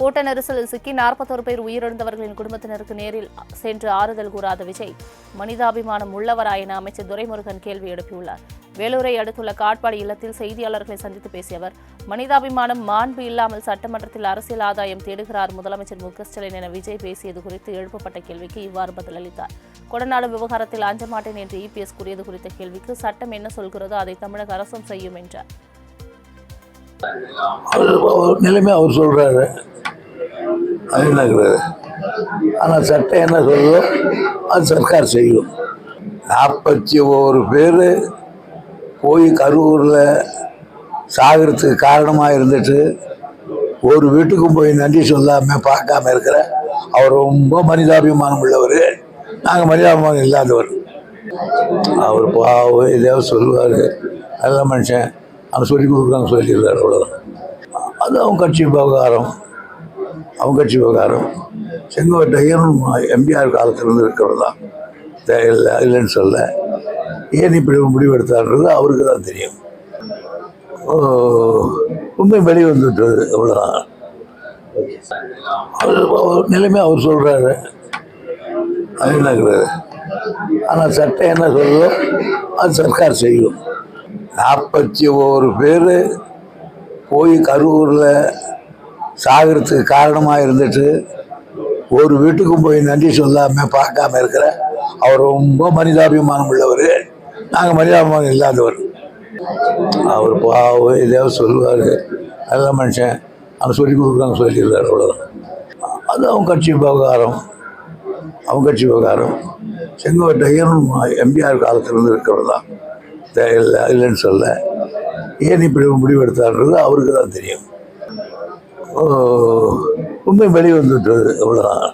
கூட்ட நெரிசலில் சிக்கி நாற்பத்தோரு பேர் உயிரிழந்தவர்களின் குடும்பத்தினருக்கு நேரில் சென்று ஆறுதல் கூறாத விஜய் மனிதாபிமானம் உள்ளவரா என அமைச்சர் துரைமுருகன் கேள்வி எழுப்பியுள்ளார். வேலூரை அடுத்துள்ள காட்பாடி இல்லத்தில் செய்தியாளர்களை சந்தித்து பேசிய அவர் மனிதாபிமானம் மாண்பு இல்லாமல் சட்டமன்றத்தில் அரசியல் ஆதாயம் தேடுகிறார் முதலமைச்சர் மு ஸ்டாலின் என விஜய் பேசியது குறித்து எழுப்பப்பட்ட கேள்விக்கு இவ்வாறு பதிலளித்தார். கொடநாடு விவகாரத்தில் அஞ்ச மாட்டேன் என்று இபிஎஸ் கூறியது குறித்த கேள்விக்கு சட்டம் என்ன சொல்கிறதோ அதை தமிழக அரசும் செய்யும் என்றார். நிலைமை அவர் சொல்றாரு. அது ஆனால் சட்டம் என்ன சொல்லுதோ அது சர்க்கார் செய்யும். நாற்பத்தி ஒரு பேர் போய் கரூரில் சாகிறதுக்கு காரணமாக இருந்துட்டு ஒரு வீட்டுக்கும் போய் நன்றி சொல்லாமல் பார்க்காம இருக்கிற அவர் ரொம்ப மனிதாபிமானம் உள்ளவர். நாங்கள் மனிதாபிமானம் இல்லாதவர். அவர் பாவம் எதையாவது சொல்லுவார். நல்ல மனுஷன். அவன் சொல்லி கொடுக்குறாங்க சொல்லிடுறாரு அவ்வளோதான் அது அவங்க கட்சி விவகாரம். அவங்க கட்சி விவகாரம் செங்கோட்டையன் எம்ஜிஆர் காலத்திலிருந்து இருக்கிறவர் தான் இல்லை இல்லைன்னு சொல்ல. ஏன் இப்படி முடிவெடுத்தான்றது அவருக்கு தான் தெரியும். ஓ, உண்மை வெளியே வந்துவிட்டது அவ்வளோதான் அவர் நிலைமை அவர் சொல்கிறாரு அது ஆனால் சட்டம் என்ன சொல்லுதோ அது சர்க்கார் செய்யும். நாற்பத்தி ஒவ்வொரு பேர் போய் கரூரில் சாகிறதுக்கு காரணமாக இருந்துட்டு ஒரு வீட்டுக்கும் போய் நன்றி சொல்லாமல் பார்க்காம இருக்கிற அவர் ரொம்ப மனிதாபிமானம் உள்ளவர். நாங்கள் மனிதாபிமானம் இல்லாதவர். அவர் பாவம் எதையாவது சொல்லுவார். நல்ல மனுஷன். அவன் சொல்லி கொடுக்குறாங்க சொல்லிடுறாரு அவ்வளோதான் அது அவங்க கட்சி விவகாரம் அவங்க கட்சி விவகாரம் செங்கோட்டையன் எம்ஜிஆர் காலத்திலிருந்து இருக்கிறது தான். தேவையில்லை இல்லை இல்லைன்னு சொல்ல. ஏன் இப்படி முடிவெடுத்தான்றது அவருக்கு தான் தெரியும். உண்மை வெளியே வந்துவிட்டது அவ்வளோதான்